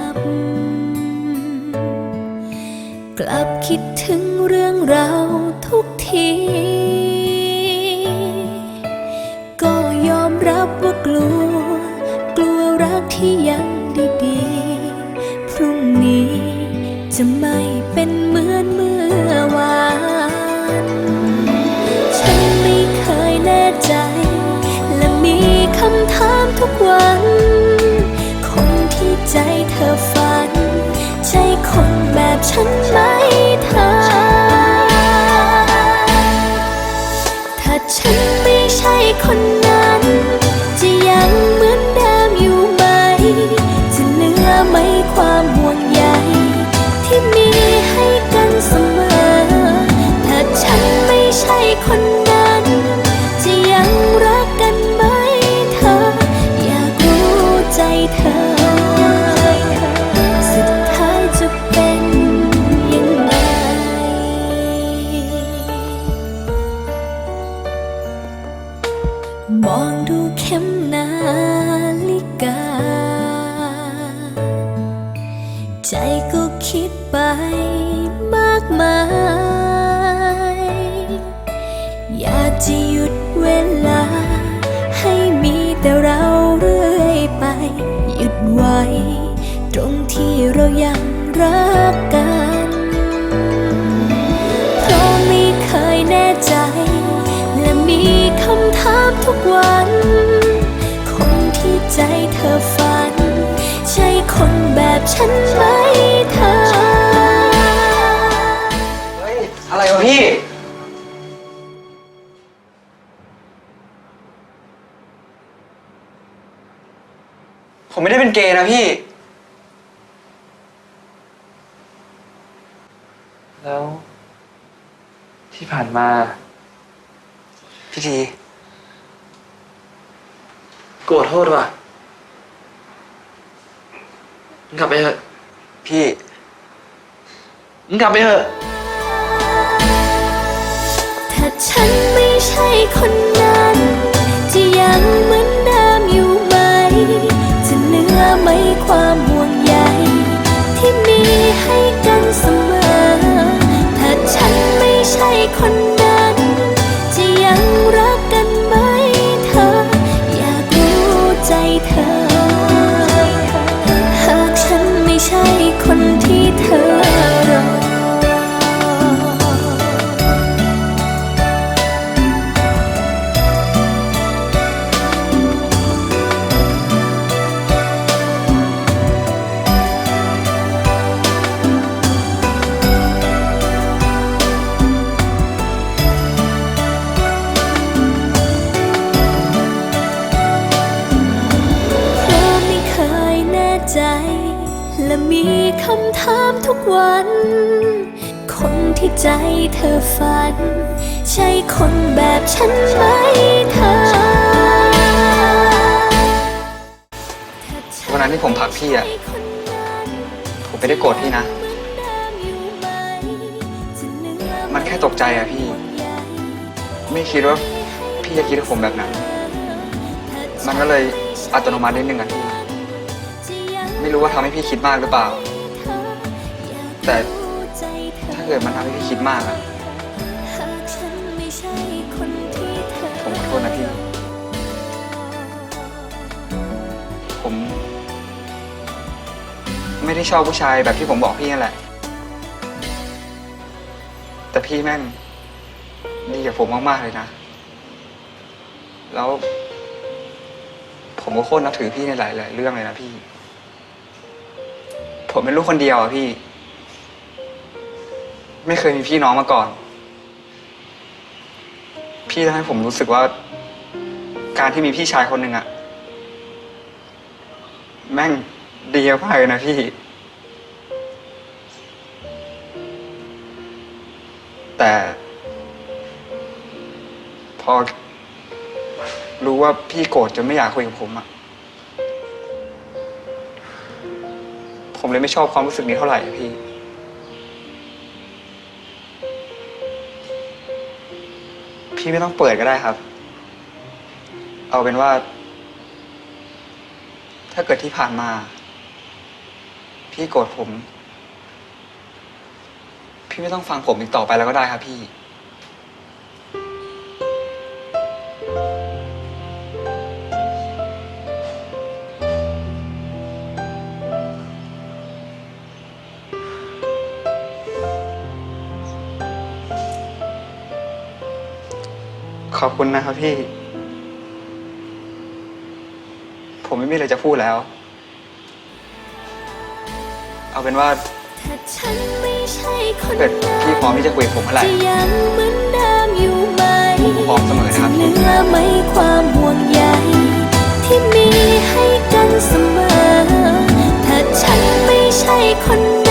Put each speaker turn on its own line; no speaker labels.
ับ กลับคิดถึงเรื่องเราทุกที ก็ยอมรับว่ากลัว กลัวรักที่ยังดีดีพรุ่งนี้จะไม่เป็น ใทุกวัน คนที่ใจเธอฝัน ใช่คนแบบฉันไหมเธอ เฮ้
ย อะไรวะพี่ ผมไม่ได้เป็นเกย์นะพี่
แล้ว ที่ผ่านมา
พี่ที
โกรธโทษว่ะมึงกลับไปเถอะ
พี่
มึงกลับไปเถอะ
ถ้าฉันไม่ใช่คนนั้น จะยังเหมือนเดิมอยู่ไหม จะเหลือไหมความห่วง คำถามทุกวัน คนที่ใจเธอฝัน ใช่คนแบบฉันไหมเธอ
วันนั้นที่ผมผลักพี่อะผมไม่ได้โกรธพี่นะ มันแค่ตกใจอะพี่ ไม่คิดว่าพี่จะคิดกับผมแบบนั้น มันก็เลยอัตโนมัตินิดนึงอะพี่ ไม่รู้ว่าทำให้พี่คิดมากหรือเปล่า แต่ถ้าเกิดมันทำให้พี่คิดมากอะผมขอโทษนะพี่ ผม ไม่ได้ชอบผู้ชายแบบที่ผมบอกพี่นั่นแหละ แต่พี่แม่งดีกับผมมาก ๆ เลยนะ แล้ว ผมก็โคตรนับถือพี่ในหลาย ๆ เรื่องเลยนะพี่ ผมเป็นลูกคนเดียวอะพี่ ไม่เคยมีพี่น้องมาก่อน พี่ทำให้ผมรู้สึกว่า การที่มีพี่ชายคนหนึ่งอะแม่งดีมากเลยนะพี่ แต่ พอ รู้ว่าพี่โกรธจนไม่อยากคุยกับผมอะผมเลยไม่ชอบความรู้สึกนี้เท่าไหร่พี่ พี่ไม่ต้องเปิดก็ได้ครับ เอาเป็นว่า ถ้าเกิดที่ผ่านมา พี่โกรธผม พี่ไม่ต้องฟังผมอีกต่อไปแล้วก็ได้ครับพี่ ขอบคุณนะครับพี่ ผมไม่มีอะไรจะพูดแล้ว เอาเป็นว่า
ถ้า
เกิดพี่พร้อมที่จะคุยกับผมเมื่อไหร่
ผมือ
พร้อมเสมอนะครับ
พี่ความห่วงใยที่มีให้กันเสมอ ถ้าฉันไม่ใช่คน